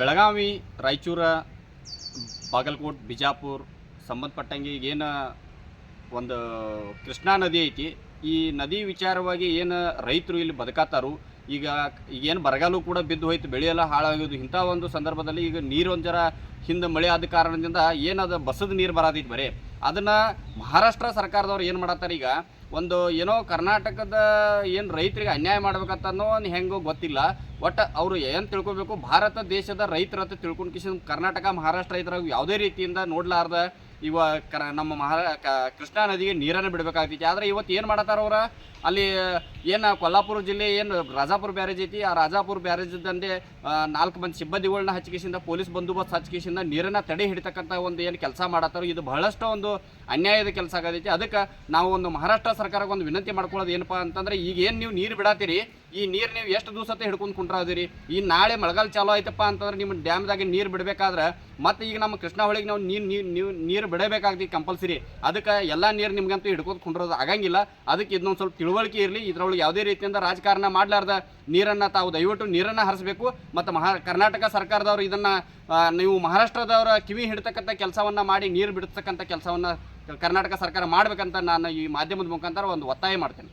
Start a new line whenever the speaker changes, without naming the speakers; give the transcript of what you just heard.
ಬೆಳಗಾವಿ, ರಾಯಚೂರ, ಬಾಗಲಕೋಟೆ, ಬಿಜಾಪುರ ಸಂಬಂಧಪಟ್ಟಂಗೆ ಏನು ಒಂದು ಕೃಷ್ಣಾ ನದಿ ಐತಿ. ಈ ನದಿ ವಿಚಾರವಾಗಿ ಏನು ರೈತರು ಇಲ್ಲಿ ಬದುಕಾತಾರು ಈಗ ಏನು ಬರಗಾಲು ಕೂಡ ಬಿದ್ದು ಹೋಯ್ತು, ಬೆಳೆಯೆಲ್ಲ ಹಾಳಾಗೋದು ಇಂಥ ಒಂದು ಸಂದರ್ಭದಲ್ಲಿ ಈಗ ನೀರು ಒಂದು ಜರ ಹಿಂದೆ ಮಳೆ ಆದ ಕಾರಣದಿಂದ ಏನದು ಬಸದ ನೀರು ಬರತೈತಿ ಬರೀ. ಅದನ್ನು ಮಹಾರಾಷ್ಟ್ರ ಸರ್ಕಾರದವ್ರು ಏನು ಮಾಡತ್ತಾರೆ ಈಗ, ಒಂದು ಏನೋ ಕರ್ನಾಟಕದ ಏನು ರೈತರಿಗೆ ಅನ್ಯಾಯ ಮಾಡ್ಬೇಕಂತನೋ ಒಂದು ಹೆಂಗೋ ಗೊತ್ತಿಲ್ಲ. ಒಟ್ಟು ಅವರು ಏನು ತಿಳ್ಕೊಬೇಕು, ಭಾರತ ದೇಶದ ರೈತರ ಅಂತ ತಿಳ್ಕೊಂಡು ಕಿಶನ್ ಕರ್ನಾಟಕ, ಮಹಾರಾಷ್ಟ್ರ ರೈತರ ಯಾವುದೇ ರೀತಿಯಿಂದ ನೋಡ್ಲಾರ್ದ ಇವ ಕರ ನಮ್ಮ ಮಹಾ ಕೃಷ್ಣಾ ನದಿಗೆ ನೀರನ್ನು ಬಿಡಬೇಕಾಗ್ತೈತಿ. ಆದರೆ ಇವತ್ತು ಏನು ಮಾಡತ್ತಾರ ಅವ್ರ? ಅಲ್ಲಿ, ಏನು ಕೊಲ್ಲಾಪುರ ಜಿಲ್ಲೆ, ಏನು ರಾಜಾಪುರ ಬ್ಯಾರೇಜ್ ಐತಿ? ಆ ರಾಜಾಪುರ ಬ್ಯಾರೇಜ್ದಂದೆ ನಾಲ್ಕು ಮಂದಿ ಸಿಬ್ಬಂದಿಗಳನ್ನ ಹಚ್ಚಿಕೆಸಿಂದ ಪೊಲೀಸ್ ಬಂದೋಬಸ್ತ್ ಹಚ್ಚಿಕೆಸಿಂದ ನೀರನ್ನು ತಡೆ ಹಿಡಿತಕ್ಕಂಥ ಒಂದು ಏನು ಕೆಲಸ ಮಾಡತ್ತಾರೋ, ಇದು ಬಹಳಷ್ಟು ಒಂದು ಅನ್ಯಾಯದ ಕೆಲಸ ಆಗತೈತಿ. ಅದಕ್ಕೆ ನಾವು ಒಂದು ಮಹಾರಾಷ್ಟ್ರ ಸರ್ಕಾರಕ್ಕೆ ಒಂದು ವಿನಂತಿ ಮಾಡ್ಕೊಳ್ಳೋದು ಏನಪ್ಪ ಅಂತಂದ್ರೆ ಈಗ ಏನು ನೀವು ನೀರು ಬಿಡಾತೀರಿ ಈ ನೀರು ನೀವು ಎಷ್ಟು ದಿವಸತ್ತೆ ಹಿಡ್ಕೊಂಡು ಕುಂಟ್ರಾದಿರಿ? ಈ ನಾಳೆ ಮಳೆಗಾಲ ಚಾಲೂ ಆಯ್ತಪ್ಪ ಅಂತಂದ್ರೆ ನಿಮ್ಮ ಡ್ಯಾಮ್ದಾಗೆ ನೀರು ಬಿಡಬೇಕಾದ್ರೆ ಮತ್ತೆ ಈಗ ನಮ್ಮ ಕೃಷ್ಣ ಹೊಳಿಗೆ ನಾವು ನೀರು ನೀರು ನೀವು ನೀರು ಬಿಡಬೇಕಾಗ್ತಿ ಕಂಪಲ್ಸರಿ. ಅದಕ್ಕೆ ಎಲ್ಲ ನೀರು ನಿಮ್ಗಂತೂ ಹಿಡ್ಕೊಂಡು ಕುಂಡ್ರೋದು ಆಗಂಗಿಲ್ಲ. ಅದಕ್ಕೆ ಇದನ್ನೊಂದು ಸ್ವಲ್ಪ ತಿಳುವಳಿಕೆ ಇರಲಿ. ಇದ್ರೊಳಗೆ ಯಾವುದೇ ರೀತಿಯಿಂದ ರಾಜಕಾರಣ ಮಾಡಲಾರ್ದ ನೀರನ್ನು ತಾವು ದಯವಿಟ್ಟು ನೀರನ್ನು ಹರಿಸಬೇಕು. ಮತ್ತು ಮಹಾ ಕರ್ನಾಟಕ ಸರ್ಕಾರದವರು ಇದನ್ನು ನೀವು ಮಹಾರಾಷ್ಟ್ರದವರ ಕಿವಿ ಹಿಡ್ತಕ್ಕಂಥ ಕೆಲಸವನ್ನು ಮಾಡಿ ನೀರು ಬಿಡ್ತಕ್ಕಂಥ ಕೆಲಸವನ್ನು ಕರ್ನಾಟಕ ಸರ್ಕಾರ ಮಾಡಬೇಕಂತ ನಾನು ಈ ಮಾಧ್ಯಮದ ಮುಖಾಂತರ ಒಂದು ಒತ್ತಾಯ ಮಾಡ್ತೇನೆ.